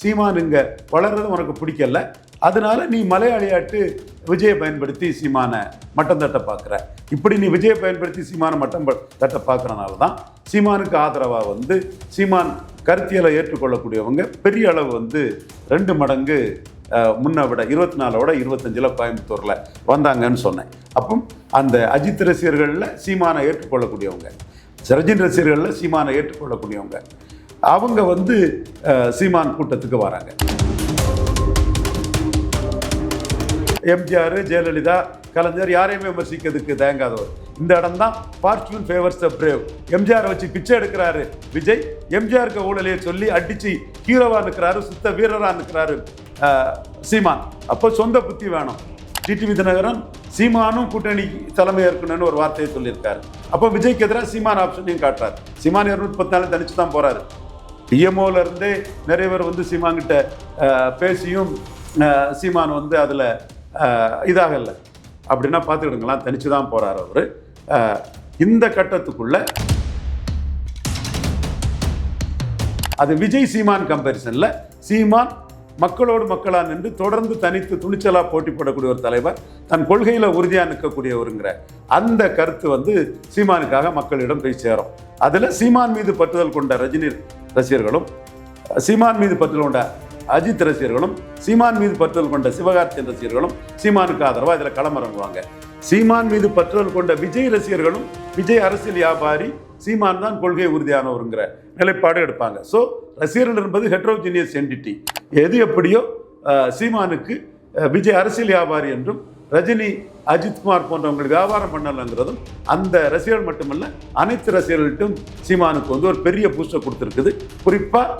சீமான் இங்கே வளர்றது உனக்கு பிடிக்கல. அதனால நீ மலையாளியாட்டு விஜயை பயன்படுத்தி சீமானை மட்டம் தட்ட பார்க்குற இப்படி நீ விஜயை பயன்படுத்தி சீமானை மட்டம் தட்ட பார்க்குறனால தான் சீமானுக்கு ஆதரவாக வந்து சீமான் கருத்தியலை ஏற்றுக்கொள்ளக்கூடியவங்க பெரிய அளவு வந்து ரெண்டு மடங்கு முன்னே முன்ன விட இருபத்தி நாலோட இருபத்தஞ்சில் கோயம்புத்தூரில் வந்தாங்கன்னு சொன்னேன். அப்போ அந்த அஜித் ரசிகர்களில் சீமானை ஏற்றுக்கொள்ளக்கூடியவங்க சரஜின் ரசிகர்களில் சீமானை ஏற்றுக்கொள்ளக்கூடியவங்க அவங்க வந்து சீமான் கூட்டத்துக்கு வராங்க. எம்ஜிஆர் ஜெயலலிதா கலைஞர் யாரையுமே விமர்சிக்கிறதுக்கு தயங்காதவர். இந்த இடம் தான் fortune favours the brave MGR வச்சு பிச்சை எடுக்கிறாரு விஜய். எம்ஜிஆருக்கு ஊழலையே சொல்லி அடிச்சு ஹீரோவாக நிற்கிறாரு சுத்த வீரராக நிற்கிறாரு சீமான். அப்போ சொந்த புத்தி வேணும். டிடிவி தினகரன் சீமானும் கூட்டணி தலைமை ஏற்கனவே ஒரு வார்த்தையை சொல்லியிருக்காரு. அப்போ விஜய்க்கு எதிராக சீமான் ஆப்ஷனையும் காட்டுறாரு. சீமான் இரநூத்தி பத்து நாள் தனிச்சு தான் போறாரு. பிஎம்ஓல இருந்தே நிறைய பேர் வந்து சீமான்கிட்ட பேசியும் அஹ், சீமான் வந்து அதில் இதாகல. அப்படின்னா பார்த்துக்கிடுங்களாம் தனிச்சு தான் போறாரு அவர். இந்த கட்டத்துக்குள்ள அது விஜய் சீமான் கம்பேரிசனில் சீமான் மக்களோடு மக்களாக நின்று தொடர்ந்து தனித்து துணிச்சலா போட்டி போடக்கூடிய ஒரு தலைவர் தன் கொள்கையில உறுதியா நிற்கக்கூடியவருங்கிற அந்த கருத்து வந்து சீமானுக்காக மக்களிடம் போய் சேரும். அதுல சீமான் மீது பற்றுதல் கொண்ட ரஜினி ரசிகர்களும் சீமான் மீது பற்றுதல் கொண்ட அஜித் ரசிகர்களும் சீமான் மீது பற்றுதல் கொண்ட சிவகார்த்தியன் ரசிகர்களும் சீமானுக்கு ஆதரவாக இதில் களமிறங்குவாங்க சீமான் மீது பற்றுதல் கொண்ட விஜய் ரசிகர்களும் விஜய் அரசியல் வியாபாரி சீமான் தான் கொள்கை உறுதியானவருங்கிற நிலைப்பாடு எடுப்பாங்க. ஸோ ரசிகர்கள் என்பது ஹெட்ரோஜினியஸ் என்டிட்டி எது எப்படியோ சீமானுக்கு விஜய் அரசியல் வியாபாரி என்றும் ரஜினி அஜித்குமார் போன்றவங்களுக்கு வியாபாரம் பண்ணலைங்கிறதும் அந்த ரசிகர்கள் மட்டுமல்ல அனைத்து ரசிகர்கள்ட்டும் சீமானுக்கு வந்து ஒரு பெரிய பூஸ்டர் கொடுத்துருக்குது. குறிப்பாக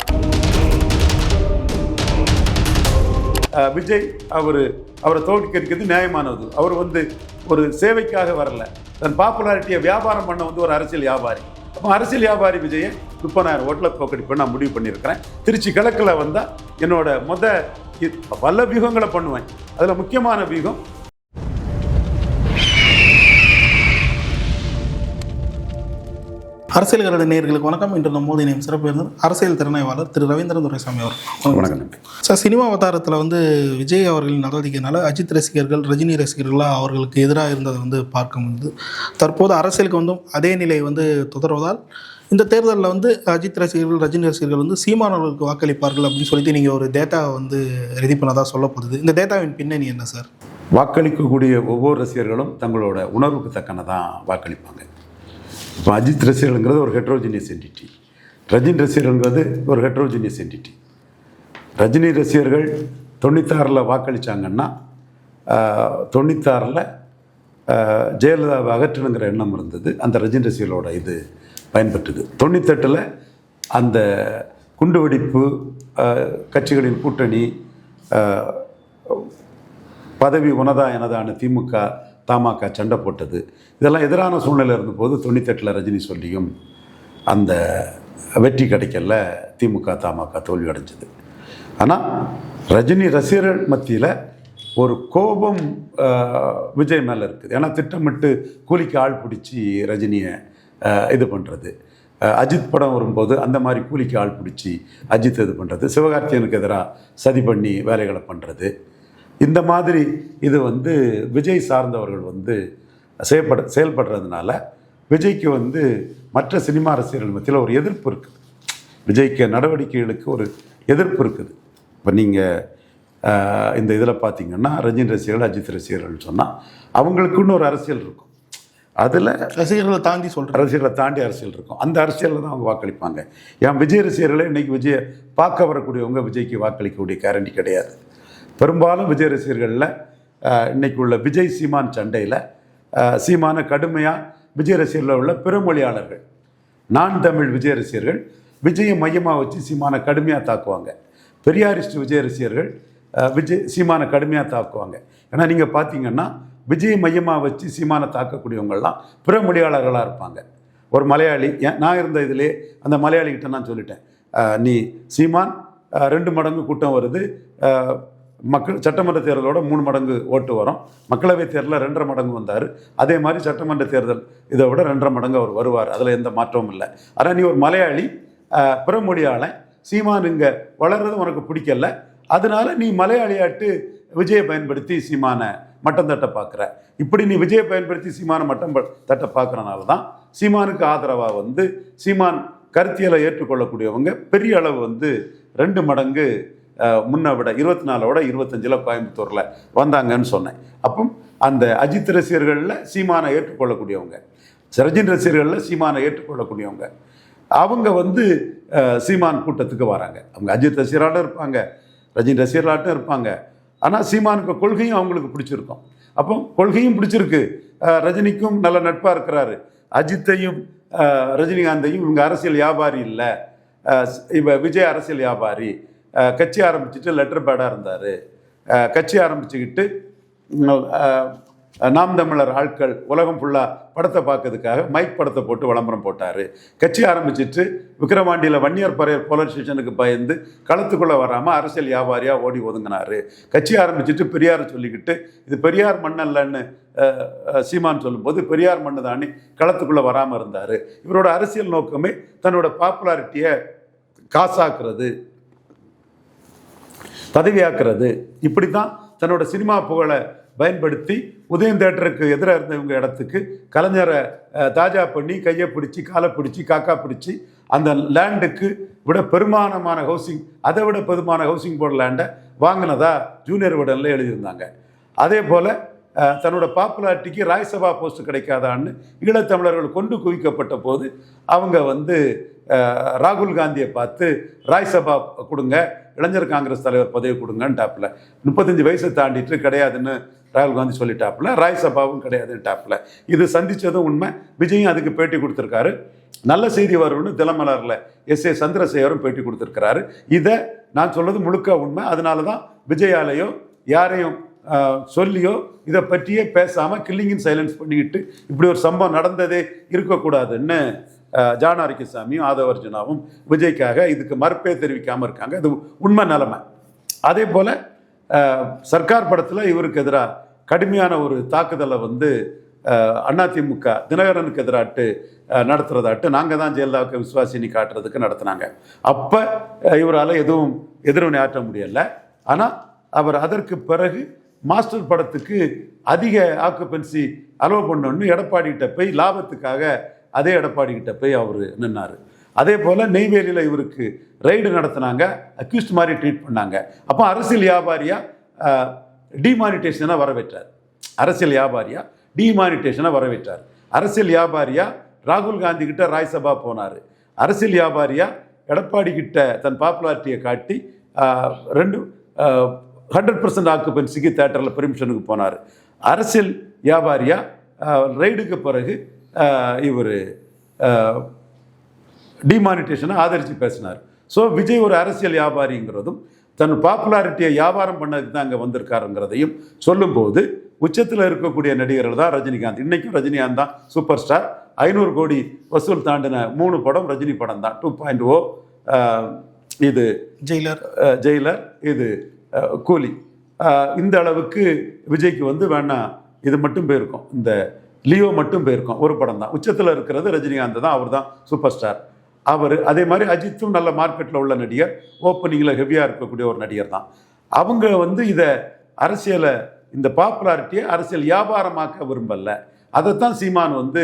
விஜய் அவர் அவரை தோற்கடிக்கிறது நியாயமானது. அவர் வந்து ஒரு சேவைக்காக வரல. தன் பாப்புலாரிட்டியை வியாபாரம் பண்ண வந்து ஒரு அரசியல் வியாபாரி. அப்போ அரசியல் வியாபாரி விஜயை முப்பதாயிரம் ஓட்டில் தோக்கடிப்பேன் நான் முடிவு பண்ணியிருக்கிறேன். திருச்சி கிழக்கில் வந்தால் என்னோட மொத இ- பல வியூகங்களை பண்ணுவேன். அதில் முக்கியமான வியூகம் அரசியல் கருட நேயர்களுக்கு வணக்கம். இன்று நம்மோது இணையம் சிறப்பு விருந்தினர் அரசியல் திறனாய்வாளர் திரு ரவீந்திரன் துரைசாமி அவர் வணக்கம். சார் சினிமா அவதாரத்தில் வந்து விஜய் அவர்களின் நடவடிக்கைனால அஜித் ரசிகர்கள் ரஜினி ரசிகர்களாக அவர்களுக்கு எதிராக இருந்ததை வந்து பார்க்க முடியுது தற்போது அரசியலுக்கு வந்தும் அதே நிலை வந்து தொடர்வதால் இந்த தேர்தலில் வந்து அஜித் ரசிகர்கள் ரஜினி ரசிகர்கள் வந்து சீமானவர்களுக்கு வாக்களிப்பார்கள் அப்படின்னு சொல்லிட்டு நீங்கள் ஒரு டேட்டாவை வந்து ரெடி பண்ணதாக சொல்லப்படுது. இந்த டேட்டாவின் பின்னணி என்ன சார்? வாக்களிக்கக்கூடிய ஒவ்வொரு ரசிகர்களும் தங்களோட உணர்வுக்கு தக்கனதான் வாக்களிப்பாங்க. இப்போ அஜித் ரசிகர்கள்ங்கிறது ஒரு ஹெட்ரோஜினியஸ் என்டிட்டி ரஜினி ரசிகர்கள்ங்கிறது ஒரு ஹெட்ரோஜினியஸ் என்டிட்டி ரஜினி ரசிகர்கள் தொண்ணூத்தாறில் வாக்களித்தாங்கன்னா தொண்ணூத்தாறில் ஜெயலலிதாவை அகற்றணுங்கிற எண்ணம் இருந்தது. அந்த ரஜினி ரசிகளோட இது பயன்பட்டது. தொண்ணூத்தெட்டில் அந்த குண்டுவெடிப்பு வெடிப்பு கட்சிகளின் கூட்டணி பதவி உனதா எனதான திமுக தமாக சண்டை போட்டது. இதெல்லாம் எதிரான சூழ்நிலை இருந்தபோது தொண்ணூத்தெட்டில் ரஜினி சொல்லியும் அந்த வெற்றி கிடைக்கல திமுக தமாக தோல்வி அடைஞ்சது. ஆனால் ரஜினி ரசிகர்கள் மத்தியில் ஒரு கோபம் விஜய் மேலே இருக்குது. ஏன்னா திட்டமிட்டு கூலிக்கு ஆள் பிடிச்சி ரஜினியை இது பண்ணுறது அஜித் படம் வரும்போது அந்த மாதிரி கூலிக்கு ஆள் பிடிச்சி அஜித் இது பண்ணுறது சிவகார்த்தியனுக்கு எதிராக சதி பண்ணி வேலைகளை பண்ணுறது இந்த மாதிரி இது வந்து விஜய் சார்ந்தவர்கள் வந்து செயல்பட செயல்படுறதுனால விஜய்க்கு வந்து மற்ற சினிமா ரசிகர்கள் மத்தியில் ஒரு எதிர்ப்பு இருக்குது. விஜய்க்கு நடவடிக்கைகளுக்கு ஒரு எதிர்ப்பு இருக்குது. இப்போ நீங்கள் இந்த இதில் பார்த்தீங்கன்னா ரஜினி ரசிகர்கள் அஜித் ரசிகர்கள் சொன்னால் அவங்களுக்குன்னு ஒரு அரசியல் இருக்கும். அதில் ரசிகர்களை தாண்டி சொல்கிறேன் அரசியலை தாண்டி அரசியல் இருக்கும். அந்த அரசியலில் தான் அவங்க வாக்களிப்பாங்க. ஏன் விஜய் ரசிகர்களே இன்னைக்கு விஜயை பார்க்க வரக்கூடியவங்க விஜய்க்கு வாக்களிக்கக்கூடிய கேரண்டி கிடையாது. பெரும்பாலும் விஜய் ரசிகர்களில் இன்றைக்கு உள்ள விஜய் சீமான் சண்டையில் சீமான கடுமையாக விஜய் ரசிகர்களில் உள்ள பெருமொழியாளர்கள் நான் தமிழ் விஜய் ரசிகர்கள் விஜயை மையமாக வச்சு சீமானை கடுமையாக தாக்குவாங்க. பெரியாரிஸ்ட் விஜய் ரசிகர்கள் விஜய் சீமானை கடுமையாக தாக்குவாங்க. ஏன்னா நீங்கள் பார்த்தீங்கன்னா விஜய் மையமாக வச்சு சீமானை தாக்கக்கூடியவங்கள்லாம் பிற மொழியாளர்களாக இருப்பாங்க. ஒரு மலையாளி ஏன் நான் இருந்த இதிலே அந்த மலையாளிகிட்ட நான் சொல்லிட்டேன் நீ சீமான் ரெண்டு மடங்கு கூட்டம் வருது மக்கள் சட்டமன்ற தேர்தலோட மூணு மடங்கு ஓட்டு வரும். மக்களவை தேர்தலில் ரெண்டரை மடங்கு வந்தார். அதே மாதிரி சட்டமன்ற தேர்தல் இதை விட ரெண்டரை மடங்கு அவர் வருவார். அதில் எந்த மாற்றமும் இல்லை. ஆனால் நீ ஒரு மலையாளி பிறமொழியாளன் சீமான் இங்கே வளர்றது உனக்கு பிடிக்கல. அதனால நீ மலையாளியாட்டு விஜயை பயன்படுத்தி சீமானை மட்டம் தட்ட பார்க்குற இப்படி நீ விஜயை பயன்படுத்தி சீமானை மட்டம் ப- தட்ட பார்க்குறனால தான் சீமானுக்கு ஆதரவாக வந்து சீமான் கருத்தியலை ஏற்றுக்கொள்ளக்கூடியவங்க பெரிய அளவு வந்து ரெண்டு மடங்கு முன்ன விட இருபத்தி நாலோட இருபத்தஞ்சில் கோயம்புத்தூரில் வந்தாங்கன்னு சொன்னேன். அப்போ அந்த அஜித் ரசிகர்களில் சீமானை ஏற்றுக்கொள்ளக்கூடியவங்க. சரஜின் ரசிகர்களில் சீமானை ஏற்றுக்கொள்ளக்கூடியவங்க. அவங்க வந்து சீமான் கூட்டத்துக்கு வராங்க. அவங்க அஜித் ரசிகராட்டும் இருப்பாங்க ரஜினி ரசிகர்களாட்டும் இருப்பாங்க. ஆனால் சீமானுக்கு கொள்கையும் அவங்களுக்கு பிடிச்சிருக்கும். அப்போ கொள்கையும் பிடிச்சிருக்கு. ரஜினிக்கும் நல்ல நட்பாக இருக்கிறாரு. அஜித்தையும் ரஜினிகாந்தையும் இவங்க அரசியல் வியாபாரி இல்லை. இவ விஜய் அரசியல் வியாபாரி. கட்சி ஆரம்பிச்சுட்டு லெட்டர் பேடாக இருந்தார். கட்சி ஆரம்பிச்சுக்கிட்டு நாம் தமிழர் ஆட்கள் உலகம் ஃபுல்லாக படத்தை பார்க்கறதுக்காக மைக் படத்தை போட்டு விளம்பரம் போட்டார். கட்சி ஆரம்பிச்சிட்டு விக்கிரவாண்டியில் வன்னியர் பறையர் போலீஸ் ஸ்டேஷனுக்கு பயந்து களத்துக்குள்ளே வராமல் அரசியல் வியாபாரியாக ஓடி ஒதுங்கினார். கட்சி ஆரம்பிச்சிட்டு பெரியார் சொல்லிக்கிட்டு இது பெரியார் மண்ணல்லன்னு சீமான் சொல்லும்போது பெரியார் மண்ணு தாண்டி களத்துக்குள்ளே வராமல் இருந்தார். இவரோட அரசியல் நோக்கமே தன்னோட பாப்புலாரிட்டியை காசாக்குறது. பதவியாக்குறது இப்படி தான் தன்னோட சினிமா புகழை பயன்படுத்தி உதயம் தேட்டருக்கு எதிராக இருந்தவங்க இடத்துக்கு கலைஞரை தாஜா பண்ணி கையை பிடிச்சி காலை பிடிச்சி காக்கா பிடிச்சி அந்த லேண்டுக்கு விட பெருமானமான ஹவுசிங் அதை விட பெருமான ஹவுசிங் போர்டு லேண்டை வாங்கினதா ஜூனியர் உடனில் எழுதியிருந்தாங்க. அதே போல் தன்னோட பாப்புலாரிட்டிக்கு ராஜ்சபா போஸ்ட் கிடைக்காதான்னு ஈழத்தமிழர்கள் கொண்டு குவிக்கப்பட்ட போது அவங்க வந்து ராகுல் காந்தியை பார்த்து ராஜ்சபா கொடுங்க இளைஞர் காங்கிரஸ் தலைவர் பதவி கொடுங்கன்ட்டாப்புல. முப்பத்தஞ்சு வயசை தாண்டிட்டு கிடையாதுன்னு ராகுல் காந்தி சொல்லிட்டாப்புல. ராஜ்சபாவும் கிடையாதுன்ட்டாப்புல. இது சந்தித்ததும் உண்மை. விஜயும் அதுக்கு பேட்டி கொடுத்துருக்காரு. நல்ல செய்தி வரும்னு தினமலரில் எஸ் ஏ சந்திரசேகரும் பேட்டி கொடுத்துருக்கிறாரு. இதை நான் சொல்வது முழுக்க உண்மை. அதனால தான் விஜயாலையோ யாரையும் சொல்லியோ இதை பற்றியே பேசாமல் கில்லிங்கின் சைலன்ஸ் பண்ணிக்கிட்டு இப்படி ஒரு சம்பவம் நடந்ததே இருக்கக்கூடாதுன்னு ஜான் சாமியும் ஆதவர்ஜுனாவும் விஜய்க்காக இதுக்கு மறுப்பே தெரிவிக்காமல் இருக்காங்க. இது உண்மை நிலைமை. அதே போல் சர்க்கார் படத்தில் இவருக்கு எதிராக கடுமையான ஒரு தாக்குதலை வந்து அதிமுக தினகரனுக்கு எதிராட்டு நடத்துகிறதாட்டு நடத்துறதாட்டு நாங்கள் தான் ஜெயலலிதாவுக்கு விசுவாசினி காட்டுறதுக்கு நடத்துனாங்க. அப்போ இவரால் எதுவும் எதிர்வினை ஆற்ற முடியலை. ஆனால் அவர் அதற்கு பிறகு மாஸ்டர் படத்துக்கு அதிக ஆக்குபென்சி அலோவ் பண்ணோன்னு எடப்பாடிகிட்ட போய் லாபத்துக்காக அதே எடப்பாடிகிட்ட போய் அவர் நின்னார். அதே போல் நெய்வேலியில் இவருக்கு ரைடு நடத்துனாங்க அக்யூஸ்ட் மாதிரி ட்ரீட் பண்ணாங்க. அப்போ அரசியல் வியாபாரியாக டிமானிட்டேஷனாக வரவேற்றார். அரசியல் வியாபாரியாக டிமானிட்டேஷனை வரவேற்றார். அரசியல் வியாபாரியாக ராகுல் காந்தி கிட்ட ராஜ்சபா போனார். அரசியல் வியாபாரியாக எடப்பாடி கிட்ட தன் பாப்புலாரிட்டியை காட்டி ரெண்டு ஹண்ட்ரட் பர்சன்ட் ஆக்குபென்சிக்கு தேட்டரில் பெர்மிஷனுக்கு போனார். அரசியல் வியாபாரியாக ரைடுக்கு பிறகு இவர் டிமானிட்டேஷனை ஆதரித்து பேசினார். ஸோ விஜய் ஒரு அரசியல் வியாபாரிங்கிறதும் தன் பாப்புலாரிட்டியை வியாபாரம் பண்ணதுக்கு தான் அங்கே வந்திருக்காருங்கிறதையும் சொல்லும்போது உச்சத்தில் இருக்கக்கூடிய நடிகர்கள் தான் ரஜினிகாந்த். இன்னைக்கும் ரஜினிகாந்த் தான் சூப்பர் ஸ்டார் ஐநூறு கோடி வசூல் தாண்டின மூணு படம் ரஜினி படம் தான். டூ பாயிண்ட் ஓ இது ஜெயிலர். ஜெயிலர் இது கூலி. இந்த அளவுக்கு விஜய்க்கு வந்து வேணாம் இது மட்டும் போயிருக்கும். இந்த லியோ மட்டும் போயிருக்கோம் ஒரு படம் தான் உச்சத்தில் இருக்கிறது ரஜினிகாந்த் தான். அவர் தான் சூப்பர் ஸ்டார் அவர் அதே மாதிரி அஜித்தும் நல்ல மார்க்கெட்டில் உள்ள நடிகர். ஓப்பனிங்கில் ஹெவியாக இருக்கக்கூடிய ஒரு நடிகர் தான் அவங்க வந்து இதை அரசியலை இந்த பாப்புலாரிட்டியை அரசியல் வியாபாரமாக்க விரும்பல. அதைத்தான் சீமான் வந்து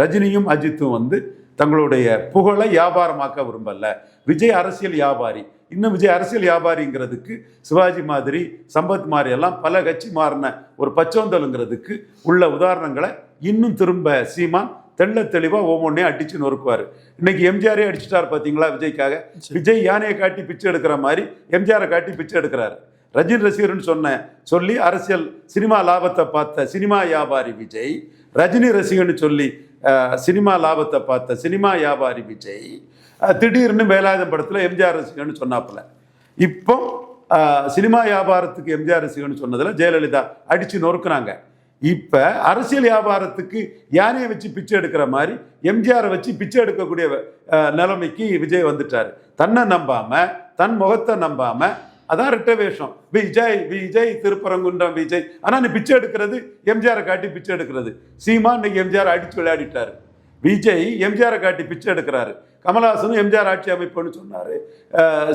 ரஜினியும் அஜித்தும் வந்து தங்களுடைய புகழை வியாபாரமாக்க விரும்பல. விஜய் அரசியல் வியாபாரி. இன்னும் விஜய் அரசியல் வியாபாரிங்கிறதுக்கு சிவாஜி மாதிரி சம்பத் மாதிரி எல்லாம் பல கட்சி மாறின ஒரு பச்சோந்தலுங்கிறதுக்கு உள்ள உதாரணங்களை இன்னும் திரும்ப சீமான் தெள்ள தெளிவா ஒவ்வொன்றையும் அடிச்சு நொறுக்குவார். இன்னைக்கு எம்ஜிஆரே அடிச்சிட்டார் பாத்தீங்களா விஜய்க்காக? விஜய் யானையை காட்டி பிச்சை எடுக்கிற மாதிரி எம்ஜிஆரை காட்டி பிச்சை எடுக்கிறாரு. ரஜினி ரசிகர்னு சொன்ன சொல்லி அரசியல் சினிமா லாபத்தை பார்த்த சினிமா வியாபாரி விஜய் ரஜினி ரசிகர்னு சொல்லி சினிமா லாபத்தை பார்த்த சினிமா வியாபாரி விஜய் திடீர்னு வேலாயுதம் படத்தில் எம்ஜிஆர் ரசிகன்னு சொன்னாப்புல. இப்போ சினிமா வியாபாரத்துக்கு எம்ஜிஆர் ரசிகன்னு சொன்னதில் ஜெயலலிதா அடித்து நொறுக்குனாங்க. இப்போ அரசியல் வியாபாரத்துக்கு யானையை வச்சு பிச்சை எடுக்கிற மாதிரி எம்ஜிஆரை வச்சு பிச்சை எடுக்கக்கூடிய நிலைமைக்கு விஜய் வந்துட்டார். தன்னை நம்பாமல் தன் முகத்தை நம்பாமல் அதான் ரெட்ட வேஷம் விஜய் விஜய் திருப்பரங்குன்றம் விஜய். ஆனால் நீ பிச்சை எடுக்கிறது எம்ஜிஆரை காட்டி பிச்சை எடுக்கிறது. சீமா இன்னைக்கு எம்ஜிஆர் அடிச்சு விளையாடிட்டாரு. விஜய் எம்ஜிஆரை காட்டி பிச்சை எடுக்கிறாரு. கமலஹாசனும் எம்ஜிஆர் ஆட்சி அமைப்புன்னு சொன்னார்.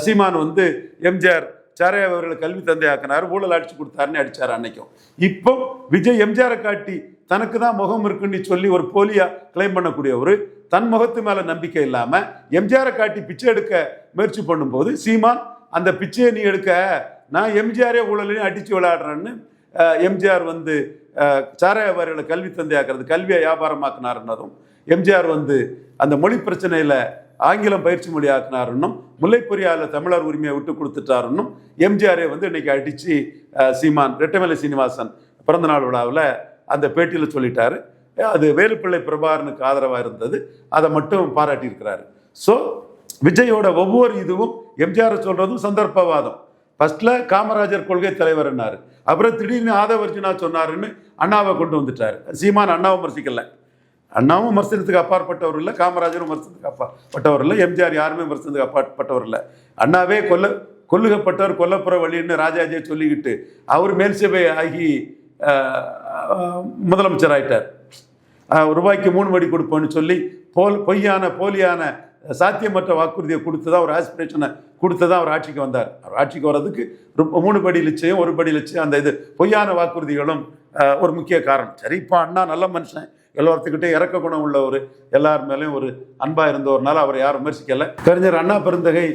சீமான் வந்து எம்ஜிஆர் சாரையா அவர்களை கல்வி தந்தையாக்கினார் ஊழல் அடிச்சு கொடுத்தாருன்னு அடிச்சார் அன்னைக்கும். இப்போ விஜய் எம்ஜிஆரை காட்டி தனக்கு தான் முகம் இருக்குன்னு சொல்லி ஒரு போலியா கிளைம் பண்ணக்கூடியவர் தன் முகத்து மேல நம்பிக்கை இல்லாம எம்ஜிஆரை காட்டி பிச்சை எடுக்க முயற்சி பண்ணும்போது சீமான் அந்த பிச்சையை நீ எடுக்க நான் எம்ஜிஆரே ஊழலையும் அடிச்சு விளையாடுறேன்னு எம்ஜிஆர் வந்து அஹ், சாராய அவர்களை கல்வி தந்தையாக்குறது கல்வியை வியாபாரமாக்குனாருன்னதும் எம்ஜிஆர் வந்து அந்த மொழி பிரச்சனையில் ஆங்கிலம் பயிற்சி மொழி ஆக்கினாருன்னும் முல்லைப்பொரியால தமிழர் உரிமையை விட்டு கொடுத்துட்டாருன்னும் எம்ஜிஆரை வந்து இன்னைக்கு அடித்து சீமான் ரெட்டமலை சீனிவாசன் பிறந்தநாள் விழாவில் அந்த பேட்டியில் சொல்லிட்டாரு. அது வேலுப்பிள்ளை பிரபாகரனுக்கு ஆதரவாக இருந்தது. அதை மட்டும் பாராட்டியிருக்கிறாரு. ஸோ விஜயோட ஒவ்வொரு இதுவும் எம்ஜிஆர் சொல்கிறதும் சந்தர்ப்பவாதம். ஃபர்ஸ்ட்ல காமராஜர் கொள்கை தலைவர்னாரு அப்புறம் திடீர்னு ஆதவர்ஜுனா சொன்னாருன்னு அண்ணாவை கொண்டு வந்துட்டார். சீமான் அண்ணாவை விமர்சிக்கலை. அண்ணாவும் விமர்சனத்துக்கு அப்பாற்பட்டவர் இல்லை காமராஜரும் விமர்சனத்துக்கு அப்பாற்பட்டவர் இல்லை எம்ஜிஆர் யாருமே விமர்சனத்துக்கு அப்பாற்பட்டவர் இல்லை. அண்ணாவே கொல்ல கொல்லுகப்பட்டவர் கொல்லப்புற வழின்னு ராஜாஜியை சொல்லிக்கிட்டு அவர் மேல்சபை ஆகி முதலமைச்சர் ஆயிட்டார் ரூபாய்க்கு மூணு மடி கொடுப்போம்னு சொல்லி போல் பொய்யான போலியான சாத்தியமற்ற வாக்குறுதியை கொடுத்து தான் ஒரு ஆஸ்பிரேஷனை கொடுத்து தான் அவர் ஆட்சிக்கு வந்தார். அவர் ஆட்சிக்கு வர்றதுக்கு மூணு படி லட்சியம் ஒரு படி லட்சியம் அந்த இது பொய்யான வாக்குறுதிகளும் ஒரு முக்கிய காரணம். சரி இப்போ அண்ணா நல்ல மனுஷன். எல்லாத்துக்கிட்டே இறக்க குணம் உள்ளவர் எல்லார் மேலேயும் ஒரு அன்பாக இருந்தவர்னால அவரை யாரும் விமர்சிக்கலை. கலைஞர் அண்ணா பெருந்தகை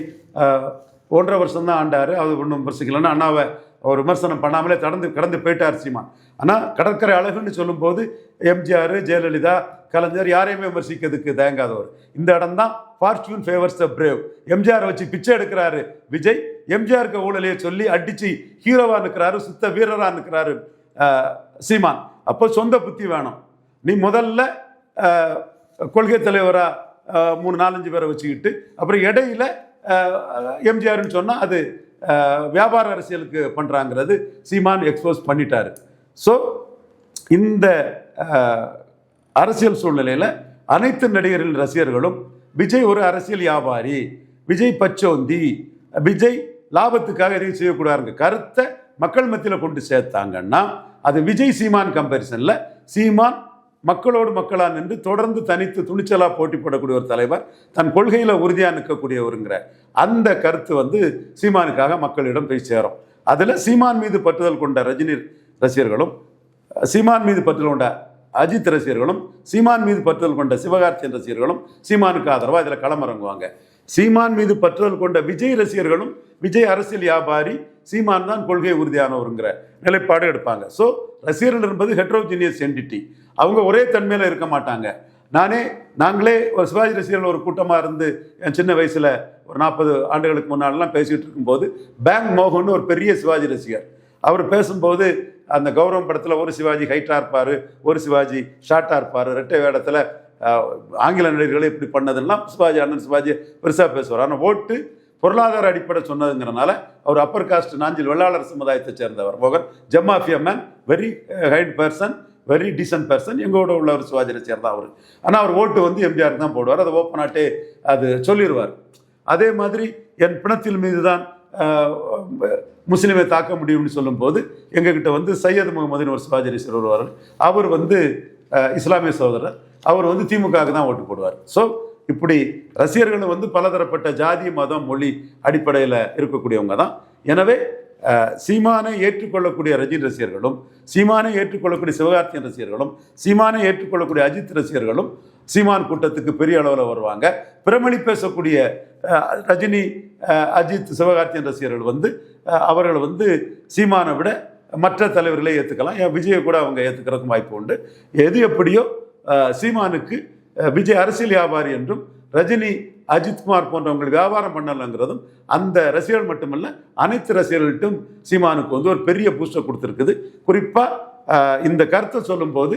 ஒன்றரை வருஷம் தான் ஆண்டார் அவர் ஒன்றும் விமர்சிக்கலைன்னா அண்ணாவை அவர் விமர்சனம் பண்ணாமலே கடந்து கடந்து போயிட்டார் சீமான். ஆனால் கடற்கரை அழகுன்னு சொல்லும்போது எம்ஜிஆர் ஜெயலலிதா கலைஞர் யாரையுமே விமர்சிக்கிறதுக்கு தயங்காதவர். இந்த இடம் தான் fortune favours the brave MGR வச்சு பிச்சை எடுக்கிறாரு விஜய். எம்ஜிஆருக்கு ஊழலையே சொல்லி அடிச்சு ஹீரோவாக இருக்கிறாரு சுத்த வீரராக இருக்கிறாரு சீமான். அப்போ சொந்த புத்தி வேணும். நீ முதல்ல கொள்கை தலைவராக மூணு நாலஞ்சு பேரை வச்சுக்கிட்டு அப்புறம் இடையில எம்ஜிஆர்னு சொன்னால் அது வியாபார அரசியலுக்கு பண்ணுறாங்கிறது சீமான் எக்ஸ்போஸ் பண்ணிட்டாரு. ஸோ இந்த அரசியல் சூழ்நிலையில் அனைத்து நடிகர்கள் ரசிகர்களும் விஜய் ஒரு அரசியல் வியாபாரி விஜய் பச்சோந்தி விஜய் லாபத்துக்காக எதையும் செய்யக்கூடாதுங்க கருத்தை மக்கள் மத்தியில் கொண்டு சேர்த்தாங்கன்னா அது விஜய் சீமான் கம்பேரிசனில் சீமான் மக்களோடு மக்களாக நின்று தொடர்ந்து தனித்து துணிச்சலாக போட்டி போடக்கூடிய ஒரு தலைவர் தன் கொள்கையில் உறுதியாக நிற்கக்கூடியவருங்கிற அந்த கருத்து வந்து சீமானுக்காக மக்களிடம் போய் சேரும். அதில் சீமான் மீது பற்றுதல் கொண்ட ரஜினி ரசிகர்களும் சீமான் மீது பற்றுதல் கொண்ட அஜித் ரசிகர்களும் சீமான் மீது பற்றுதல் கொண்ட சிவகார்த்தியன் ரசிகர்களும் சீமானுக்கு ஆதரவாக இதில் களமிறங்குவாங்க. சீமான் மீது பற்றுதல் கொண்ட விஜய் ரசிகர்களும் விஜய் அரசியல் வியாபாரி சீமான் தான் கொள்கை உறுதியானவருங்கிற நிலைப்பாடு எடுப்பாங்க. ஸோ ரசிகர்கள் என்பது ஹெட்ரோஜினியஸ் என்டிட்டி அவங்க ஒரே தன்மையில் இருக்க மாட்டாங்க. நானே நாங்களே ஒரு சிவாஜி ரசிகர்கள் ஒரு கூட்டமாக இருந்து என் சின்ன வயசில் ஒரு நாற்பது ஆண்டுகளுக்கு முன்னாலெலாம் பேசிகிட்டு இருக்கும்போது பேங்க் மோகன் ஒரு பெரிய சிவாஜி ரசிகர். அவர் பேசும்போது அந்த கௌரவம் படத்தில் ஒரு சிவாஜி ஹைட்டாக இருப்பார் ஒரு சிவாஜி ஷார்ட்டாக இருப்பார் ரெட்டை வேடத்தில் ஆங்கில நடிகர்களை இப்படி பண்ணதெல்லாம் சிவாஜி அண்ணன் சிவாஜி பெருசாக பேசுவார். ஆனால் ஓட்டு பொருளாதார அடிப்படை சொன்னதுங்கிறனால அவர் அப்பர் காஸ்ட் நாஞ்சில் வெள்ளாளர் சமுதாயத்தை சேர்ந்தவர். மோகன் ஜம்மாஃபியா man very height person very decent person எங்களோட உள்ள ஒரு சிவாஜியை சேர்ந்தா அவர். ஆனால் அவர் ஓட்டு வந்து எம்ஜிஆர் தான் போடுவார். அதை ஓப்பனாட்டே அது சொல்லிடுவார் அதே மாதிரி என் பிணத்தில் மீது தான் முஸ்லீமை தாக்க முடியும்னு சொல்லும்போது எங்ககிட்ட வந்து சையத் முகமதுன்னு ஒரு சிவாஜி ரசிகர் வருவார். அவர் வந்து இஸ்லாமிய சகோதரர். அவர் வந்து திமுகவுக்கு தான் ஓட்டு போடுவார். ஸோ இப்படி ரசிகர்கள் வந்து பலதரப்பட்ட ஜாதி மதம் மொழி அடிப்படையில் இருக்கக்கூடியவங்க தான். எனவே சீமானை ஏற்றுக்கொள்ளக்கூடிய ரஜினி ரசிகர்களும் சீமானை ஏற்றுக்கொள்ளக்கூடிய சிவகார்த்தியன் ரசிகர்களும் சீமானை ஏற்றுக்கொள்ளக்கூடிய அஜித் ரசிகர்களும் சீமான் கூட்டத்துக்கு பெரிய அளவில் வருவாங்க. பிரமளி பேசக்கூடிய ரஜினி அஜித் சிவகார்த்தியன் ரசிகர்கள் வந்து அவர்கள் வந்து சீமானை விட மற்ற தலைவர்களை ஏற்றுக்கலாம் என் விஜயை கூட அவங்க ஏற்றுக்கிறதுக்கும் வாய்ப்பு உண்டு. எது எப்படியோ சீமானுக்கு விஜய் அரசியல் வியாபாரி என்றும் ரஜினி அஜித்குமார் போன்றவங்க வியாபாரம் பண்ணலங்கிறதும் அந்த ரசிகர்கள் மட்டுமல்ல அனைத்து ரசிகர்கள்ட்டும் சீமானுக்கு வந்து ஒரு பெரிய பூஸ்டர் கொடுத்துருக்குது. குறிப்பாக இந்த கருத்தை சொல்லும்போது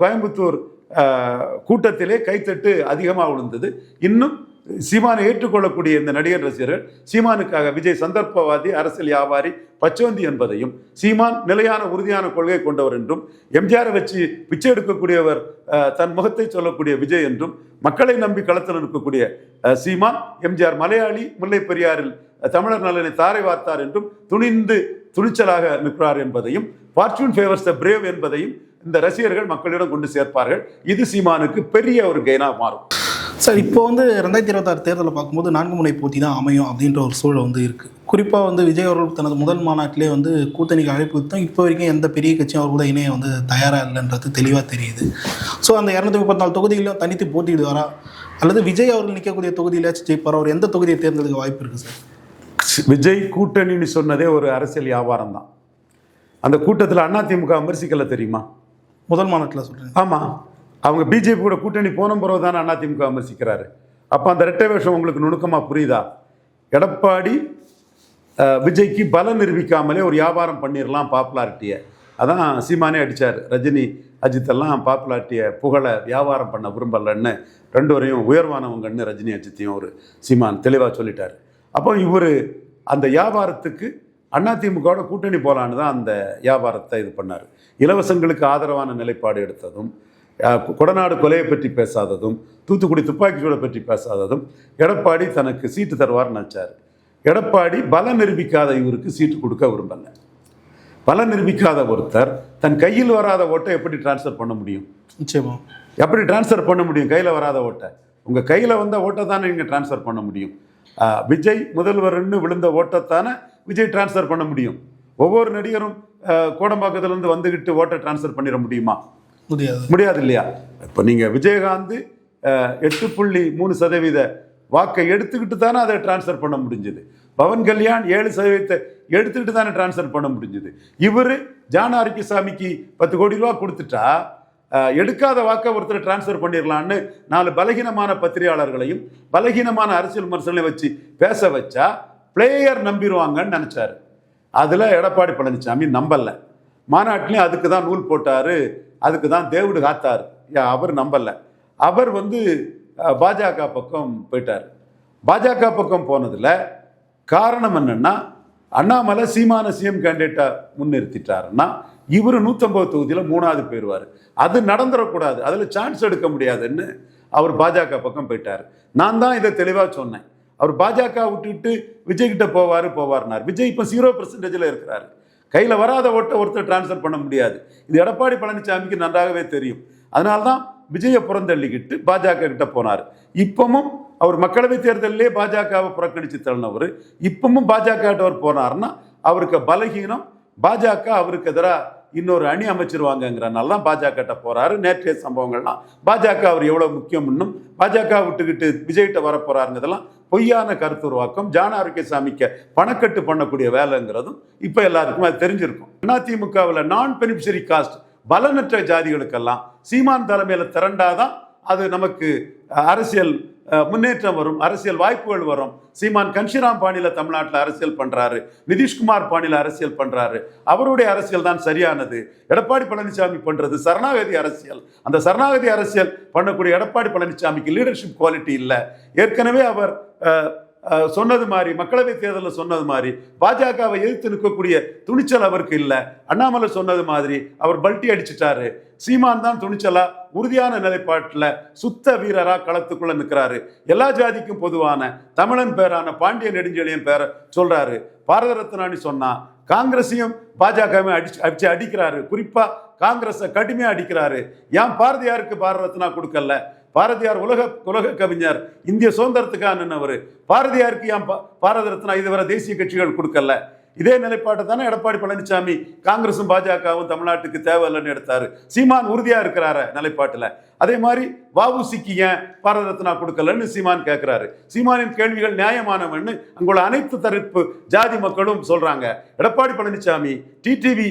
கோயம்புத்தூர் கூட்டத்திலே கைத்தட்டு அதிகமாக விழுந்தது. இன்னும் சீமானை ஏற்றுக்கொள்ளக்கூடிய இந்த நடிகர் ரசிகர்கள் சீமானுக்காக விஜய் சந்தர்ப்பவாதி அரசியல் வியாபாரி பச்சோந்தி என்பதையும் சீமான் நிலையான உறுதியான கொள்கை கொண்டவர் என்றும் எம்ஜிஆரை வச்சு பிச்சை எடுக்கக்கூடியவர் அஹ், தன் முகத்தை சொல்லக்கூடிய விஜய் என்றும் மக்களை நம்பி களத்தில் நிற்கக்கூடிய சீமான் எம்ஜிஆர் மலையாளி முல்லை பெரியாரில் தமிழர் நலனை தாரை வார்த்தார் என்றும் துணிந்து துணிச்சலாக நிற்கிறார் என்பதையும் ஃபார்ச்சூன் ஃபேவர்ஸ் த பிரேவ் என்பதையும் இந்த ரசிகர்கள் மக்களிடம் கொண்டு சேர்ப்பார்கள். இது சீமானுக்கு பெரிய ஒரு கெயினாக மாறும். சார் இப்போ வந்து ரெண்டாயிரத்தி இருபத்தாறு தேர்தலை பார்க்கும்போது நான்கு முனை போட்டி தான் அமையும் அப்படின்ற ஒரு சூழல் வந்து இருக்குது குறிப்பாக வந்து விஜய் அவர்கள் தனது முதல் மாநாட்டிலே வந்து கூட்டணிக்கு அழைப்பு விடுத்தோம் இப்போ வரைக்கும் எந்த பெரிய கட்சியும் அவர் கூட இணைய வந்து தயாராக இல்லைன்றது தெளிவாக தெரியுது. ஸோ அந்த இரநூத்தி முப்பத்தி நாலு தனித்து போட்டியிடுவாரா? அல்லது விஜய் அவர்கள் நிற்கக்கூடிய தொகுதியிலாச்சும் ஜெயிப்பார்? அவர் எந்த தொகுதியை தேர்ந்தெடுக்க வாய்ப்பு இருக்குது சார்? விஜய் கூட்டணின்னு சொன்னதே ஒரு அரசியல் வியாபாரம் தான் அந்த கூட்டத்தில் அதிமுக விமர்சிக்கல தெரியுமா? முதல் மாநாட்டில் சொல்கிறேன் ஆமாம் அவங்க பிஜேபி கூட கூட்டணி போன பிறகு தானே அதிமுக விமர்சிக்கிறாரு. அப்போ அந்த ரெட்டை வேஷம் உங்களுக்கு நுணுக்கமாக புரியுதா? எடப்பாடி விஜய்க்கு பலம் நிரூபிக்காமலே ஒரு வியாபாரம் பண்ணிடலாம் பாப்புலாரிட்டியை. அதான் சீமானே அடித்தார் ரஜினி அஜித் எல்லாம் பாப்புலாரிட்டியை புகழை வியாபாரம் பண்ண விரும்பலன்னு ரெண்டு வரையும் உயர்வானவங்கன்னு ரஜினி அஜித்தையும் ஒரு சீமான் தெளிவாக சொல்லிட்டார். அப்போ இவர் அந்த வியாபாரத்துக்கு அதிமுகவோட கூட்டணி போகலான்னு தான் அந்த வியாபாரத்தை இது பண்ணார். இலவசங்களுக்கு ஆதரவான நிலைப்பாடு எடுத்ததும் கொடநாடு கொலையை பற்றி பேசாததும் தூத்துக்குடி துப்பாக்கிச்சூடை பற்றி பேசாததும் எடப்பாடி தனக்கு சீட்டு தருவார்னு நினச்சார். எடப்பாடி பலம் நிரூபிக்காத இவருக்கு சீட்டு கொடுக்க விரும்பல. பலம் நிரூபிக்காத ஒருத்தர் தன் கையில் வராத ஓட்டை எப்படி டிரான்ஸ்ஃபர் பண்ண முடியும்? நிச்சயமா. எப்படி டிரான்ஸ்ஃபர் பண்ண முடியும்? கையில் வராத ஓட்டை. உங்கள் கையில் வந்த ஓட்டை தானே நீங்கள் டிரான்ஸ்ஃபர் பண்ண முடியும். விஜய் முதல்வர்னு விழுந்த ஓட்டத்தானே விஜய் டிரான்ஸ்ஃபர் பண்ண முடியும். ஒவ்வொரு நடிகரும் கோடம்பாக்கத்துலேருந்து வந்துக்கிட்டு ஓட்டை டிரான்ஸ்ஃபர் பண்ணிட முடியுமா? முடியாது. முடியாது இல்லையா இப்போ நீங்கள் விஜயகாந்த் எட்டு புள்ளி மூணு சதவீத வாக்கை எடுத்துக்கிட்டு தானே அதை டிரான்ஸ்ஃபர் பண்ண முடிஞ்சது. பவன் கல்யாண் ஏழு சதவீதத்தை எடுத்துக்கிட்டு தானே டிரான்ஸ்ஃபர் பண்ண முடிஞ்சது. இவர் ஜான ஆரோக்கியசாமிக்கு பத்து கோடி ரூபா கொடுத்துட்டா எடுக்காத வாக்கை ஒருத்தர் டிரான்ஸ்ஃபர் பண்ணிடலான்னு நாலு பலகீனமான பத்திரிகையாளர்களையும் பலகீனமான அரசியல் விமர்சனங்களையும் வச்சு பேச வச்சா பிளேயர் நம்பிடுவாங்கன்னு நினச்சாரு. அதில் எடப்பாடி பழனிசாமி நம்பலை. மாநாட்டிலையும் அதுக்கு தான் நூல் போட்டார் அதுக்கு தான் தேவுடு காத்தார். யா, அவர் நம்பலை. அவர் வந்து பாஜக பக்கம் போயிட்டார். பாஜக பக்கம் போனதில் காரணம் என்னென்னா அண்ணாமலை சீமான சிஎம் கேண்டிடேட்டாக முன்னிறுத்திட்டாருன்னா இவர் நூற்றம்பது தொகுதியில் மூணாவது போயிடுவார் அது நடந்துடக்கூடாது அதில் சான்ஸ் எடுக்க முடியாதுன்னு அவர் பாஜக பக்கம் போயிட்டார். நான் தான் இதை தெளிவாக சொன்னேன். அவர் பாஜக விட்டுட்டு விஜய் கிட்ட போவார் போவார்னார். விஜய் இப்போ ஜீரோ பர்சன்டேஜில் இருக்கிறார். கையில் வராத ஓட்டை ஒருத்தர் டிரான்ஸ்ஃபர் பண்ண முடியாது. இது எடப்பாடி பழனிசாமிக்கு நன்றாகவே தெரியும். அதனால தான் விஜயை புறந்தள்ளிக்கிட்டு பாஜக கிட்ட போனார். இப்பவும் அவர் மக்களவை தேர்தலிலே பாஜகவை புறக்கணித்து தள்ளினவர். இப்பவும் பாஜக கிட்ட அவர் போனார்னா அவருக்கு பலகீனம். பாஜக அவருக்கு எதிராக இன்னொரு அணி அமைச்சிருவாங்கங்கிறனால நல்லா பாஜக கிட்ட போறாரு. நேற்றைய சம்பவங்கள்லாம் பாஜக அவர் எவ்வளவு முக்கியம்னும் பாஜக விட்டுக்கிட்டு விஜய்கிட்ட வர போறாருங்கிறதெல்லாம் பொய்யான கருத்து உருவாக்கம். ஜான ஆரோக்கியசாமிக்கு பணக்கட்டு பண்ணக்கூடிய வேலைங்கிறதும் இப்போ எல்லாருக்கும் அது தெரிஞ்சிருக்கும். அதிமுகவில் நான் பெனிஃபிஷரி காஸ்ட் பலனற்ற ஜாதிகளுக்கெல்லாம் சீமான் தலைமையில் திரண்டாதான் அது நமக்கு அரசியல் முன்னேற்றம் வரும் அரசியல் வாய்ப்புகள் வரும். சீமான் கன்ஷிராம் பாணியில் தமிழ்நாட்டில் அரசியல் பண்ணுறாரு நிதிஷ்குமார் பாணியில அரசியல் பண்ணுறாரு அவருடைய அரசியல் தான் சரியானது. எடப்பாடி பழனிசாமி பண்ணுறது சரணாகதி அரசியல். அந்த சரணாகதி அரசியல் பண்ணக்கூடிய எடப்பாடி பழனிசாமிக்கு லீடர்ஷிப் குவாலிட்டி இல்லை. ஏற்கனவே அவர் சொன்னது மாதிரி மக்களவை தேர்தலில் சொன்னது மாதிரி பாஜகவை எதிர்த்து நிற்கக்கூடிய துணிச்சல் அவருக்கு இல்லை. அண்ணாமலை சொன்னது மாதிரி அவர் பல்ட்டி அடிச்சிட்டாரு. சீமான் தான் துணிச்சலா உறுதியான நிலைப்பாட்டில் சுத்த வீரரா களத்துக்குள்ள நிற்கிறாரு. எல்லா ஜாதிக்கும் பொதுவான தமிழன் பேரான பாண்டிய நெடுஞ்செழியன் பேரை சொல்றாரு. பாரத ரத்னானி சொன்னா காங்கிரஸையும் பாஜகவையும் அடிச்சு அடிச்சு அடிக்கிறாரு. குறிப்பா காங்கிரஸை கடுமையாக அடிக்கிறாரு. ஏன் பாரதியாருக்கு பாரத ரத்னா கொடுக்கல? பாரதியார் உலக உலக கவிஞர் இந்திய சுதந்திரத்துக்கான நின்னவர். பாரதியாருக்கு ஏன் பா- பாரத ரத்னா இதுவரை தேசிய கட்சிகள் கொடுக்கல? இதே நிலைப்பாட்டை தானே எடப்பாடி பழனிசாமி காங்கிரஸும் பாஜகவும் தமிழ்நாட்டுக்கு தேவையில்லைன்னு எடுத்தாரு. சீமான் உறுதியா இருக்கிறார நிலைப்பாட்டுல. அதே மாதிரி வாவுசிக்கு ஏன் பாரத ரத்னா கொடுக்கலன்னு சீமான் கேட்கிறாரு சீமானின் கேள்விகள் நியாயமானவன்னு அங்குள்ள அனைத்து தரப்பு ஜாதி மக்களும் சொல்றாங்க. எடப்பாடி பழனிசாமி டிடிவி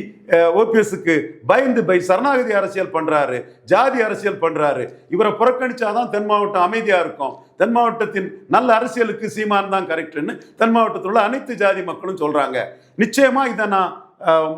ஓபிஎஸ்க்கு பயந்து பை சரணாகதி அரசியல் பண்றாரு ஜாதி அரசியல் பண்றாரு. இவரை புறக்கணிச்சாதான் தென் மாவட்டம் அமைதியா இருக்கும். தென் மாவட்டத்தின் நல்ல அரசியலுக்கு சீமான் தான் கரெக்ட்னு தென் மாவட்டத்தில் உள்ள அனைத்து ஜாதி மக்களும் சொல்றாங்க. நிச்சயமா இதை நான்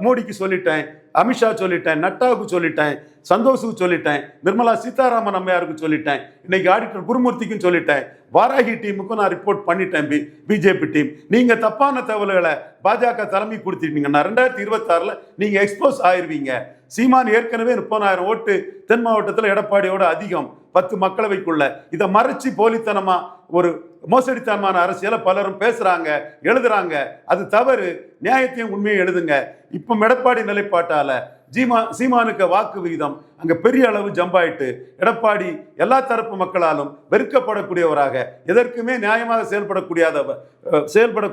மோடிக்கு சொல்லிட்டேன் அமித்ஷா சொல்லிட்டேன் நட்டாவுக்கு சொல்லிட்டேன் சந்தோஷுக்கு சொல்லிட்டேன் நிர்மலா சீதாராமன் அம்மையாருக்கு சொல்லிட்டேன் இன்னைக்கு ஆடிட்டர் குருமூர்த்திக்கும் சொல்லிட்டேன் வாராகி டீமுக்கும் நான் ரிப்போர்ட் பண்ணிட்டேன் பி பிஜேபி டீம். நீங்கள் தப்பான தகவல்களை பாஜக தலைமை கொடுத்துட்டீங்கன்னா ரெண்டாயிரத்தி இருபத்தாறில் நீங்கள் எக்ஸ்போஸ் ஆயிடுவீங்க சீமான் ஏற்கனவே முப்பதாயிரம் ஓட்டு தென் மாவட்டத்தில் எடப்பாடியோட அதிகம் பத்து மக்களவைக்குள்ள. இதை மறைச்சு போலித்தனமாக ஒரு மோசடித்தனமான அரசியலை பலரும் பேசுகிறாங்க எழுதுறாங்க. அது தவறு. நியாயத்தையும் உண்மையை எழுதுங்க. இப்போ எடப்பாடி நிலைப்பாட்டால் ஜீமா சீமானுக்கு வாக்கு விகிதம் அங்கே பெரிய அளவு ஜம்ப் ஆயிட்டு எடப்பாடி எல்லா தரப்பு மக்களாலும் வெறுக்கப்படக்கூடியவராக எதற்குமே நியாயமாக செயல்படக்கூடியாதவர் செயல்பட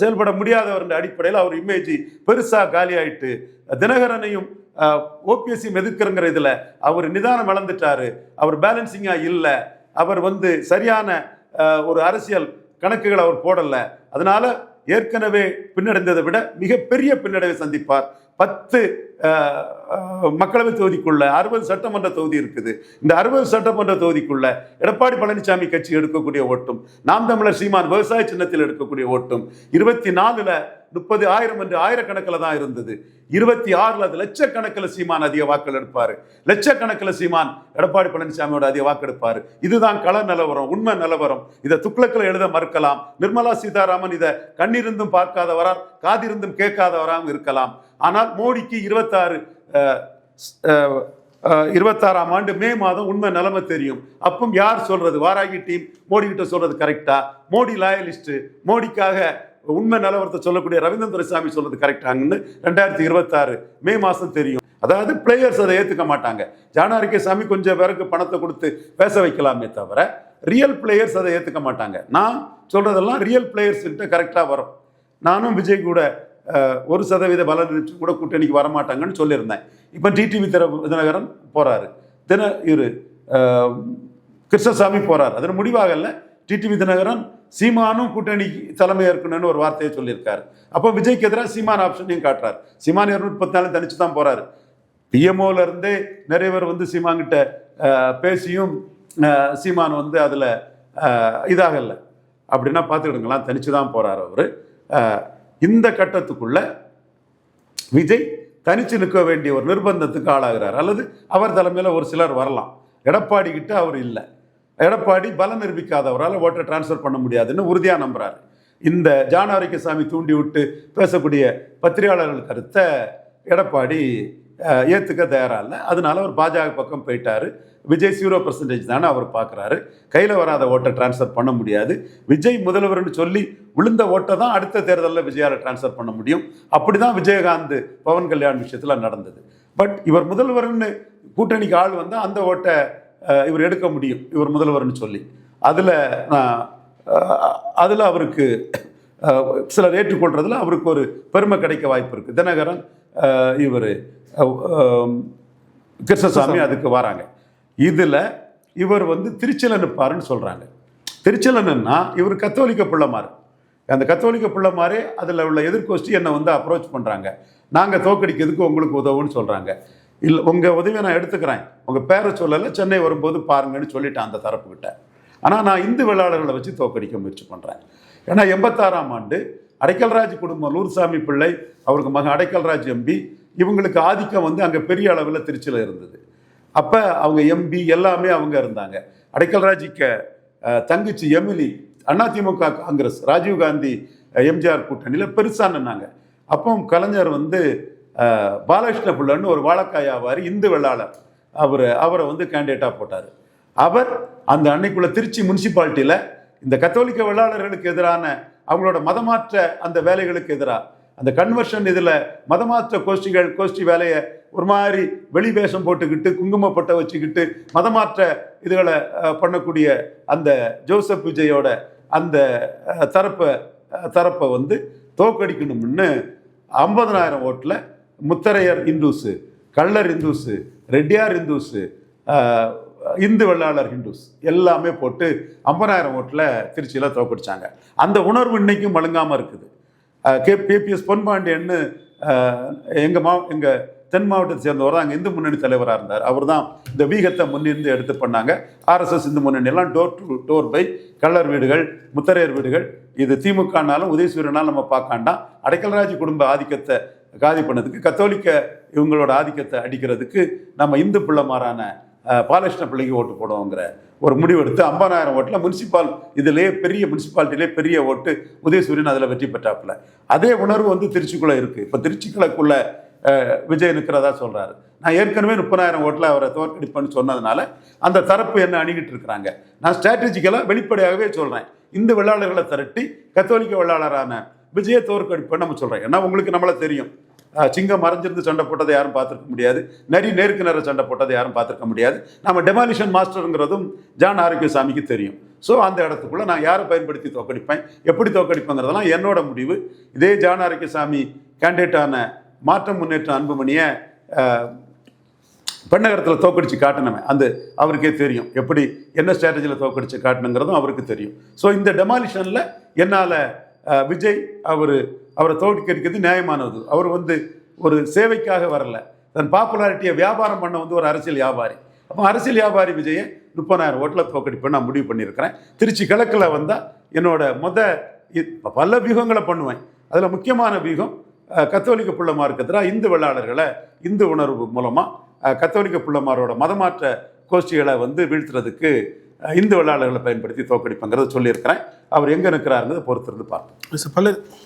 செயல்பட முடியாதவர் அடிப்படையில் அவர் இமேஜ் பெருசாக காலியாயிட்டு தினகரனையும் ஓபிஎஸ்சி எதிர்க்கிறங்கிற இதில் அவர் நிதானம் இழந்துட்டாரு அவர் பேலன்சிங்காக இல்லை. அவர் வந்து சரியான ஒரு அரசியல் கணக்குகள் அவர் போடல. அதனால ஏற்கனவே பின்னடைந்ததை விட மிகப்பெரிய பின்னடைவை சந்திப்பார். பத்து மக்களவை தொகுதிக்குள்ள அறுபது சட்டமன்ற தொகுதி இருக்குது. இந்த அறுபது சட்டமன்ற தொகுதிக்குள்ள எடப்பாடி பழனிசாமி கட்சி எடுக்கக்கூடிய ஓட்டும் நாம் தமிழர் சீமான் விவசாய சின்னத்தில் எடுக்கக்கூடிய ஓட்டும் இருபத்தி நாலுல முப்பது ஆயிரம் என்று ஆயிரக்கணக்கில் தான் இருந்தது. இருபத்தி ஆறுல அது லட்சக்கணக்கில் சீமான் அதிக வாக்கள் எடுப்பார். லட்சக்கணக்கில் சீமான் எடப்பாடி பழனிசாமியோட அதிக வாக்கெடுப்பார் இதுதான் கள நிலவரம் உண்மை நிலவரம். இதை துக்ளக்கில் எழுத மறுக்கலாம். நிர்மலா சீதாராமன் இதை கண்ணிருந்தும் பார்க்காதவரா காதிருந்தும் கேட்காதவராகவும் இருக்கலாம். ஆனால் மோடிக்கு இருபத்தாறு இருபத்தாறாம் ஆண்டு மே மாதம் உண்மை நிலைமை தெரியும். அப்போ யார் சொல்றது? வாராகி டீம் மோடி கிட்ட சொல்றது கரெக்டா? மோடி லாயலிஸ்ட் மோடிக்காக உண்மை நிலவரத்தை சொல்லக்கூடிய ரவீந்திரன் துரைசாமி சொல்றது கரெக்டாங்கன்னு ரெண்டாயிரத்தி இருபத்தாறு மே மாதம் தெரியும். அதாவது பிளேயர்ஸ் அதை ஏற்றுக்க மாட்டாங்க. ஜானாரிக்கை சாமி கொஞ்சம் பேருக்கு பணத்தை கொடுத்து பேச வைக்கலாமே தவிர ரியல் பிளேயர்ஸ் அதை ஏற்றுக்க மாட்டாங்க. நான் சொல்றதெல்லாம் ரியல் பிளேயர்ஸ்கிட்ட கரெக்டாக வரும். நானும் விஜய் கூட ஒரு சதவீத பலன் கூட கூட்டணிக்கு வரமாட்டாங்கன்னு சொல்லியிருந்தேன். இப்போ டிடிவி திர தினகரன் போறாரு. தின இரு கிருஷ்ணசாமி போறாரு. அதில் முடிவாகல டிடிவி தினகரன் சீமானும் கூட்டணி தலைமை ஏற்கணும்னு ஒரு வார்த்தையை சொல்லியிருக்காரு. அப்போ விஜய்க்கு எதிராக சீமான் ஆப்ஷனையும் காட்டுறாரு. சீமான் இருநூத்தி பத்து நாள் தனிச்சு தான் போறாரு. பிஎம்ஓல இருந்தே நிறைய பேர் வந்து சீமான்கிட்ட பேசியும் சீமான் வந்து அதில் இதாகல. அப்படின்னா பார்த்துக்கிடுங்களேன் தனிச்சு தான் போறாரு அவர். இந்த கட்டத்துக்குள்ள விஜய் தனிச்சு நிற்க வேண்டிய ஒரு நிர்பந்தத்துக்கு ஆளாகிறார். அல்லது அவர் தலைமையில் ஒரு சிலர் வரலாம். எடப்பாடி கிட்ட அவர் இல்லை. எடப்பாடி பலம் நிரூபிக்காதவரால் ஓட்டை டிரான்ஸ்ஃபர் பண்ண முடியாதுன்னு உறுதியாக நம்புகிறாரு இந்த ஜானாரிக்கசாமி தூண்டி விட்டு பேசக்கூடிய பத்திரிகையாளர்கள் கருத்தை எடப்பாடி ஏற்றுக்க தயாராக இல்லை. அதனால அவர் பாஜக பக்கம் போயிட்டார். விஜய் ஜீரோ பர்சன்டேஜ் தானே அவர் பார்க்குறாரு கையில் வராத ஓட்டை டிரான்ஸ்ஃபர் பண்ண முடியாது. விஜய் முதல்வர்னு சொல்லி விழுந்த ஓட்டை தான் அடுத்த தேர்தலில் விஜயால டிரான்ஸ்ஃபர் பண்ண முடியும். அப்படி தான் விஜயகாந்த் பவன் கல்யாண் விஷயத்தில் நடந்தது. பட் இவர் முதல்வர்னு கூட்டணிக்கு ஆள் வந்தால் அந்த ஓட்டை இவர் எடுக்க முடியும். இவர் முதல்வர்னு சொல்லி. அதில் அதில் அவருக்கு சிலர் ஏற்றுக்கொள்றதுல அவருக்கு ஒரு பெருமை கிடைக்க வாய்ப்பு இருக்குது தினகரன் இவர் கிருஷ்ணசாமி அதுக்கு வராங்க. இதில் இவர் வந்து திருச்சியில் நிற்பாருன்னு சொல்கிறாங்க திருச்சிலன்னா இவர் கத்தோலிக்க பிள்ளைமாரு. அந்த கத்தோலிக்க பிள்ளைமாரே அதில் உள்ள எதிர்கோஷ்டி என்னை வந்து அப்ரோச் பண்ணுறாங்க நாங்கள் தோக்கடிக்கிறதுக்கு உங்களுக்கு உதவுன்னு சொல்கிறாங்க இல்லை உங்கள் உதவியை நான் எடுத்துக்கிறேன். உங்கள் பேரை சொல்லலை சென்னை வரும்போது பாருங்கன்னு சொல்லிட்டேன் அந்த தரப்புக்கிட்ட. ஆனால் நான் இந்து வேளாளர்களை வச்சு தோக்கடிக்க முயற்சி பண்ணுறேன் ஏன்னா எண்பத்தாறாம் ஆண்டு அடைக்கல்ராஜ் குடும்பம் லூர்சாமி பிள்ளை அவருக்கு மகன் அடைக்கல்ராஜ் எம்பி இவங்களுக்கு ஆதிக்கம் வந்து அங்கே பெரிய அளவில் திருச்சியில் இருந்தது. அப்போ அவங்க எம்பி எல்லாமே அவங்க இருந்தாங்க. அடைக்கல்ராஜிக்க தங்கச்சி எமிலி அதிமுக காங்கிரஸ் ராஜீவ்காந்தி காந்தி எம்ஜிஆர் கூட்டணியில் பெருசாக நின்னாங்க. அப்போ கலைஞர் வந்து பாலகிருஷ்ண பிள்ளைன்னு ஒரு வாழைக்காய் ஆவார் இந்து வெள்ளாளர் அவர் அவரை வந்து கேண்டிடேட்டாக போட்டார். அவர் அந்த அன்னைக்குள்ள திருச்சி முனிசிபாலிட்டியில் இந்த கத்தோலிக்க வெள்ளாளர்களுக்கு எதிரான அவங்களோட மதமாற்ற அந்த வேலைகளுக்கு எதிராக அந்த கன்வர்ஷன் இதில் மதமாற்ற கோஷ்டிகள் கோஷ்டி வேலையை ஒரு மாதிரி வெளி வேஷம் போட்டுக்கிட்டு குங்குமப்பட்டை வச்சுக்கிட்டு மதமாற்ற இதுகளை பண்ணக்கூடிய அந்த ஜோசப் விஜயோட அந்த தரப்பை தரப்பை வந்து தோக்கடிக்கணும்னு ஐம்பதனாயிரம் ஓட்டில் Mutharaiyar Hindus Kallar Hindus Reddiyar Hindus Hindu Vellalar Hindus எல்லாமே போட்டு ஐம்பதாயிரம் ஓட்டில் திருச்சியில் தோக்கடிச்சாங்க அந்த உணர்வு இன்னைக்கும் மழுங்காமல் இருக்குது. கே பிபிஎஸ் பொன்பாண்டியன்னு எங்கள் மா எங்கள் தென் மாவட்டத்தை சேர்ந்தவர் தான் அங்கே இந்து முன்னணி தலைவராக இருந்தார். அவர் தான் இந்த வீகத்தை முன்னிருந்து எடுத்து பண்ணாங்க. ஆர்எஸ்எஸ் இந்து முன்னணி எல்லாம் door to door by Kallar வீடுகள் முத்தரையர் வீடுகள். இது திமுகனாலும் உதயசூரியனாலும் நம்ம பார்க்காண்டாம் அடைக்கல்ராஜ் குடும்ப ஆதிக்கத்தை காதி பண்ணதுக்கு கத்தோலிக்க இவங்களோட ஆதிக்கத்தை அடிக்கிறதுக்கு நம்ம இந்து பிள்ளைமாரான பாலகிருஷ்ண பிள்ளைக்கு ஓட்டு போடுவோங்கிற ஒரு முடிவெடுத்து ஐம்பதாயிரம் ஓட்டில் முனிசிபால் இதிலே பெரிய முனிசிபாலிட்டிலே பெரிய ஓட்டு உதயசூரியன் அதில் வெற்றி பெற்றாப்புல. அதே உணர்வு வந்து திருச்சிக்குள்ளே இருக்குது இப்போ திருச்சிக்குள்ளக்குள்ள விஜய் நிற்கிறதா சொல்கிறாரு நான் ஏற்கனவே முப்பதாயிரம் ஓட்டில் அவரை தோற்கடிப்பேன்னு சொன்னதுனால அந்த தரப்பு என்ன அணுகிட்டு இருக்கிறாங்க. நான் ஸ்ட்ராட்டஜிக்கலாக வெளிப்படையாகவே சொல்கிறேன் இந்த வெள்ளாளர்களை திரட்டி கத்தோலிக்க வெள்ளாளரான விஜய தோற்கடிப்பேன்னு நம்ம சொல்கிறேன் ஏன்னா உங்களுக்கு நம்மளை தெரியும். சிங்கம் மறைஞ்சிருந்து சண்டை போட்டதை யாரும் பார்த்துருக்க முடியாது. நரி நேருக்கு நேர சண்டை போட்டதை யாரும் பார்த்துருக்க முடியாது. நம்ம டெமாலிஷன் மாஸ்டருங்கிறதும் ஜான் ஆரோக்கியசாமிக்கு தெரியும். ஸோ அந்த இடத்துக்குள்ளே நான் யாரை பயன்படுத்தி தோக்கடிப்பேன் எப்படி தோக்கடிப்பேங்கிறதெல்லாம் என்னோட முடிவு. இதே ஜான் ஆரோக்கியசாமி கேண்டிடேட்டான மாற்றம் முன்னேற்றம் அன்புமணியை பெண்ணகரத்தில் தோக்கடிச்சு காட்டினவன். அந்த அவருக்கே தெரியும். எப்படி என்ன ஸ்ட்ராட்டஜியில் தோக்கடிச்சு காட்டணுங்கிறதும் அவருக்கு தெரியும். ஸோ இந்த டெமாலிஷனில் என்னால் விஜய் அவர் அவரை தோற்கடிக்கிறது நியாயமானது. அவர் வந்து ஒரு சேவைக்காக வரல. தன் பாப்புலாரிட்டியை வியாபாரம் பண்ண வந்து ஒரு அரசியல் வியாபாரி. அப்போ அரசியல் வியாபாரி விஜயை முப்பதாயிரம் ஓட்டில் தோக்கடிப்பேன் நான் முடிவு பண்ணியிருக்கிறேன். திருச்சி கிழக்கில் வந்தால் என்னோட மொத பல வியூகங்களை பண்ணுவேன். அதில் முக்கியமான வியூகம் கத்தோலிக்க புள்ளமாருக்கு எதிராக இந்து வெள்ளாளர்களை இந்து உணர்வு மூலமாக கத்தோலிக்க புள்ளமாரோட மதமாற்ற கோஷ்டிகளை வந்து வீழ்த்துறதுக்கு இந்து வெள்ளாளர்களை பயன்படுத்தி தோக்கடிப்பேங்கிறத சொல்லியிருக்கிறேன். அவர் எங்கே இருக்கிறாருங்கிறத பொறுத்திருந்து பார்ப்போம். பல